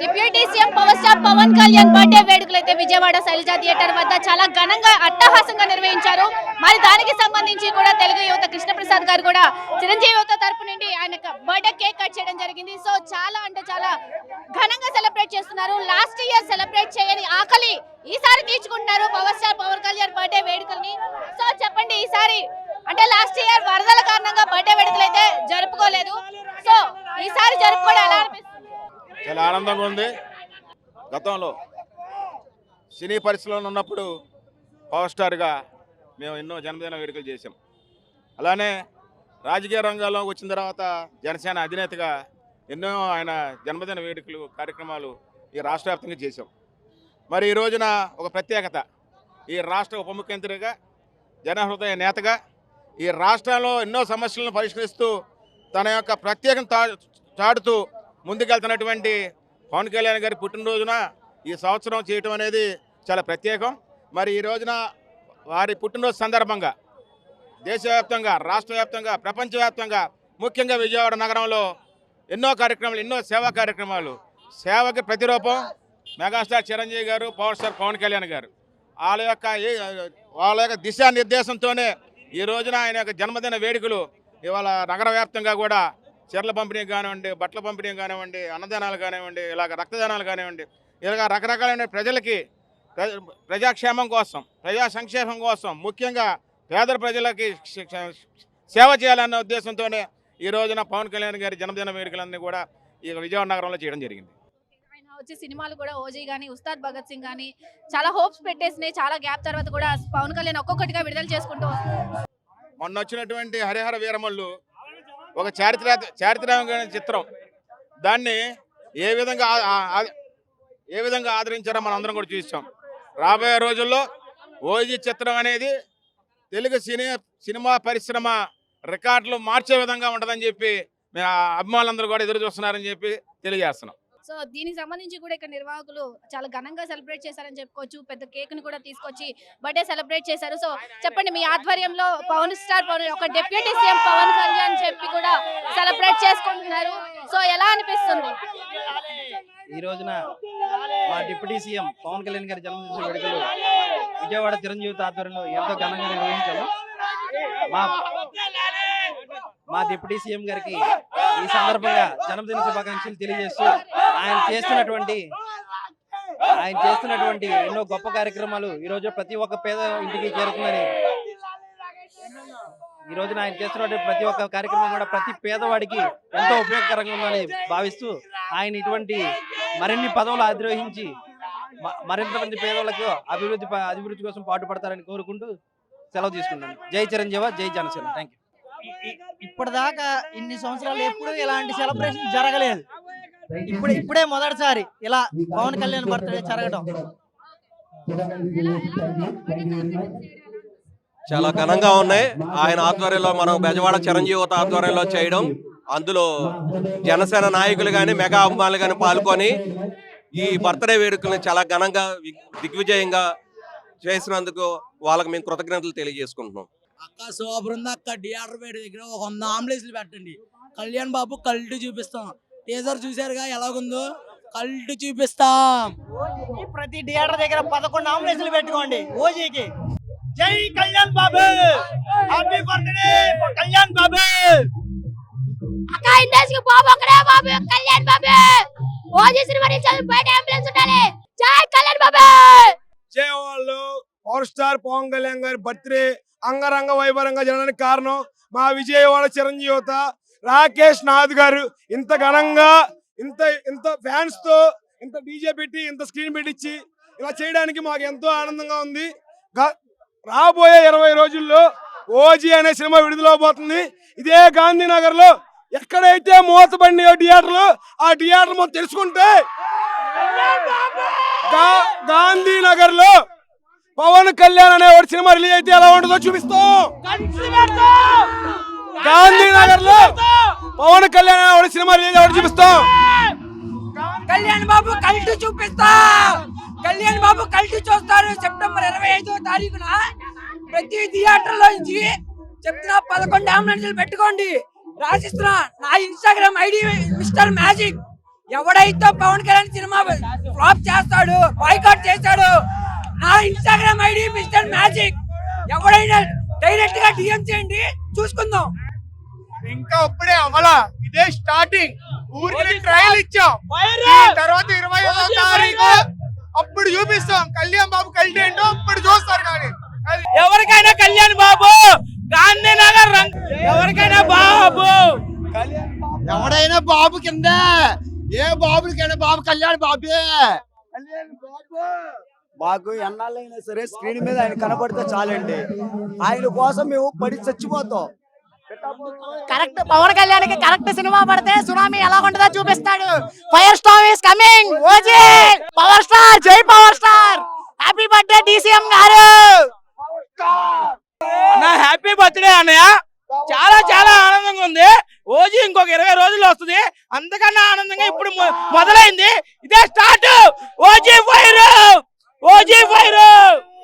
Deputy CM power star Pawan Kalyan birthday వేడుకలు అయితే Vijayawada Shailaja theatre వద్ద చాలా ఘనంగా అట్టహాసంగా నిర్వహించారు. మరి దానికి సంబంధించి కూడా తెలుగు యువత కృష్ణప్రసాద్ గారు కూడా చిరంజీవి యువత తరపు నుండి ఆయన బర్త్డే కేక్ కట్ చేయడం జరిగింది. సో చాలా అంటే చాలా ఘనంగా సెలబ్రేట్ చేస్తున్నారు. లాస్ట్ ఇయర్ సెలబ్రేట్ చేయని ఆకలి ఈసారి తీర్చుకుంటున్నారు power star Pawan Kalyan birthday వేడుకల్ని. So చెప్పండి ఈసారి అంటే లాస్ట్ ఇయర్ వరదల కారణంగా బర్త్డే వేడుకలు అయితే జరుపుకోలేదు. సో ఈసారి జరుపుకోవడం ఎలా అనిపిస్తుంది? చాలా ఆనందంగా ఉంది. గతంలో సినీ పరిశ్రమలో ఉన్నప్పుడు పవర్ స్టార్గా మేము ఎన్నో జన్మదిన వేడుకలు చేసాం అలానే రాజకీయ రంగంలోకి వచ్చిన తర్వాత జనసేన అధినేతగా ఎన్నో ఆయన జన్మదిన వేడుకలు కార్యక్రమాలు ఈ రాష్ట్ర వ్యాప్తంగా చేసాం మరి ఈ రోజున ఒక ప్రత్యేకత ఈ రాష్ట్ర ఉప ముఖ్యమంత్రిగా జనహృదయ నేతగా ఈ రాష్ట్రంలో ఎన్నో సమస్యలను పరిష్కరిస్తూ తన యొక్క ప్రత్యేకత చాటుతూ ముందుకెళ్తున్నటువంటి పవన్ కళ్యాణ్ గారి పుట్టినరోజున ఈ సంవత్సరం చేయటం అనేది చాలా ప్రత్యేకం. మరి ఈ రోజున వారి పుట్టినరోజు సందర్భంగా దేశవ్యాప్తంగా రాష్ట్ర వ్యాప్తంగా ప్రపంచవ్యాప్తంగా ముఖ్యంగా విజయవాడ నగరంలో ఎన్నో కార్యక్రమాలు ఎన్నో సేవా కార్యక్రమాలు. సేవకి ప్రతిరూపం మెగాస్టార్ చిరంజీవి గారు పవర్ స్టార్ పవన్ కళ్యాణ్ గారు. వాళ్ళ యొక్క వాళ్ళ యొక్క దిశానిర్దేశంతోనే ఈ రోజున ఆయన యొక్క జన్మదిన వేడుకలు ఇవాళ నగర వ్యాప్తంగా కూడా చీరల పంపిణీ కానివ్వండి బట్టల పంపిణీ కానివ్వండి అన్నదానాలు కానివ్వండి ఇలాగ రక్తదానాలు కానివ్వండి ఇలాగ రకరకాలైన ప్రజలకి ప్ర- ప్రజాక్షేమం కోసం ప్రజా సంక్షేమం కోసం ముఖ్యంగా పేద ప్రజలకి సేవ చేయాలన్న ఉద్దేశంతోనే ఈ రోజున పవన్ కళ్యాణ్ గారి జన్మదిన వేడుకలన్నీ కూడా ఈ విజయవాడ నగరంలో చేయడం జరిగింది ఆయన వచ్చి సినిమాలు కూడా ఓజీ గానీ ఉస్తాద్ భగత్ సింగ్ గానీ చాలా హోప్స్ పెట్టేసినాయి చాలా గ్యాప్ తర్వాత కూడా పవన్ కళ్యాణ్ ఒక్కొక్కటిగా విడుదల చేసుకుంటూ. మొన్న వచ్చినటువంటి హరిహర వీరమల్లు ఒక చారిత్ర చారిత్రాత్మకమైన చిత్రం. దాన్ని ఏ విధంగా ఏ విధంగా ఆదరించారో మనం అందరం కూడా చూసాం. రాబోయే రోజుల్లో ఓజీ చిత్రం అనేది తెలుగు సినీ సినిమా పరిశ్రమ రికార్డులు మార్చే విధంగా ఉంటుందని చెప్పి మేము ఆ అభిమానులందరూ కూడా ఎదురు చూస్తున్నారని చెప్పి తెలియజేస్తున్నాం. సో దీనికి సంబంధించి కూడా ఇక్కడ నిర్వాహకులు చాలా ఘనంగా సెలబ్రేట్ చేశారని చెప్పుకోవచ్చు. పెద్ద కేక్ని కూడా తీసుకొచ్చి బర్త్డే సెలబ్రేట్ చేశారు. సో చెప్పండి మీ ఆధ్వర్యంలో పవన్ స్టార్ పవన్ ఒక డిప్యూటీ సీఎం పవన్ కళ్యాణ్ చెప్పి కూడా సెలబ్రేట్ చేసుకుంటున్నారు. సో ఎలా అనిపిస్తుంది? ఈ రోజున మా డిప్యూటీ సీఎం పవన్ కళ్యాణ్ గారి జన్మదిన వేడుకలు విజయవాడ చిరంజీవి ఆధ్వర్యంలో ఎంతో ఘనంగా నిర్వహించాము. మా మా డిప్యూటీ సీఎం గారికి ఈ సందర్భంగా జన్మదిన శుభాకాంక్షలు తెలియజేస్తూ ఆయన చేస్తున్నటువంటి ఆయన చేస్తున్నటువంటి ఎన్నో గొప్ప కార్యక్రమాలు ఈ రోజు ప్రతి ఒక్క పేద ఇంటికి చేరుతుందని ఈ రోజున ఆయన చేస్తున్నటువంటి ప్రతి ఒక్క కార్యక్రమం కూడా ప్రతి పేదవాడికి ఎంతో ఉపయోగకరంగా ఉందని భావిస్తూ ఆయన ఇటువంటి మరిన్ని పదవులు అధిరోహించి మరింత మంది పేదలకు అభివృద్ధి అభివృద్ధి కోసం పాటుపడతారని కోరుకుంటూ సెలవు తీసుకున్నాను జై చిరంజీవ జై జనసేన. థ్యాంక్ యూ ఇప్పటిదాకా ఇన్ని సంవత్సరాలు ఎప్పుడూ ఇలాంటి సెలబ్రేషన్ జరగలేదు ఇప్పుడు ఇప్పుడే మొదటిసారి ఇలా పవన్ కళ్యాణ్ బర్త్డే జరగడం చాలా ఘనంగా ఉన్నాయి ఆయన ఆధ్వర్యంలో మనం బెజవాడ చిరంజీవత ఆధ్వర్యంలో చేయడం అందులో జనసేన నాయకులు కానీ మెగా అభిమానులు కానీ పాల్గొని ఈ బర్త్డే వేడుకలను చాలా ఘనంగా దిగ్విజయంగా చేసినందుకు వాళ్ళకి మేము కృతజ్ఞతలు తెలియజేసుకుంటున్నాం అక్క శోభృంద అక్క థియేటర్ బయట దగ్గర ఒక వంద ఆంబులెన్స్లు పెట్టండి. కళ్యాణ్ బాబు కల్ట్ చూపిస్తాం. టీజర్ చూసారుగా ఎలాగుందో? కల్ట్ చూపిస్తాం. ఈ ప్రతి థియేటర్ దగ్గర పదకొండు అంబులెన్స్లు పెట్టుకోండి ఓజీకి. జై కళ్యాణ్ బాబు! Happy birthday Kalyan Babu! అక్క ఇండస్ట్రీ బాబు అక్కడే బాబు కళ్యాణ్ బాబు! ఓజీ సినిమా నుంచి బయట అంబులెన్స్ ఉండాలి. జై కళ్యాణ్ పవర్ స్టార్ పవన్ కళ్యాణ్ గారి బర్త్డే అంగరంగ వైభవంగా జరగడానికి కారణం మా విజయవాడ చిరంజీవత రాకేష్ నాథ్ గారు ఇంత ఘనంగా ఇంత ఇంత ఫ్యాన్స్తో ఇంత డీజే పెట్టి ఇంత స్క్రీన్ పెట్టించి ఇలా చేయడానికి మాకు ఎంతో ఆనందంగా ఉంది. రాబోయే ఇరవై రోజుల్లో ఓజీ అనే సినిమా విడుదలవబోతుంది ఇదే గాంధీనగర్లో ఎక్కడైతే మూతబడినాయో థియేటర్లు ఆ థియేటర్ మొత్తం తెలుసుకుంటే గా- గాంధీనగర్లో పవన్ కళ్యాణ్ అనే ఒక సినిమా రిలీజ్ అయితే ఎలా ఉంటుందో చూపిస్తాం. గాంధీనగర్లో పవన్ కళ్యాణ్ అనేవాడు సినిమా రిలీజ్ అవ్వడం చూపిస్తాం. కళ్యాణ్ బాబు కలిసి చూపిస్తా. కళ్యాణ్ బాబు కలిసి చూస్తారు సెప్టెంబర్ ఇరవై ఐదో తారీఖున. ప్రతి థియేటర్లో చెప్తున్నా పదకొండు అంబులెన్స్లు పెట్టుకోండి. రాసిస్తున్నా నా ఇన్స్టాగ్రామ్ ఐడి మిస్టర్ మ్యాజిక్. ఎవడైతే పవన్ కళ్యాణ్ సినిమా ఫ్లాప్ చేస్తాడు బాయ్కాట్ చేస్తాడు నా ఇన్స్టాగ్రామ్ ఐడి మిస్టర్ మ్యాజిక్. ఎవడైనా డైరెక్ట్గా డిఎం చేయండి చూసుకుందాం. ఇంకా ఇప్పుడే అమలా ఇదే స్టార్టింగ్ ఊరికి ట్రయల్ ఇచ్చాం. తర్వాత ఇరవై ఐదో తారీఖు అప్పుడు చూపిస్తాం. కళ్యాణ్ బాబు కలిసి ఏంటో అప్పుడు చూస్తారు కానీ. అది ఎవరికైనా కళ్యాణ్ బాబు గాంధీనగర్ రంగ్ ఎవరికైనా బాబు. ఎవడైనా బాబు కింద. ఏ బాబులకైనా బాబు. కళ్యాణ్ బాబే. మాకు ఎన్నాళ్ళైనా సరే స్క్రీన్ మీద ఆయన కనపడితే చాలండి. ఆయన కోసం మేము పడి చచ్చిపోతాం. కరెక్ట్ పవన్ కళ్యాణ్కి కరెక్ట్ సినిమా పడితే సునామీ ఎలా ఉంటుందో చూపిస్తాడు. Fire star is coming OG power star జై power star happy birthday DCM గారు. నా హ్యాపీ బర్త్డే అన్నయ్య. చాలా చాలా ఆనందంగా ఉంది. ఓజీ ఇంకొక ఇరవై రోజులు వస్తుంది. అంతకన్నా ఆనందంగా ఇప్పుడు మొదలైంది. Ojek.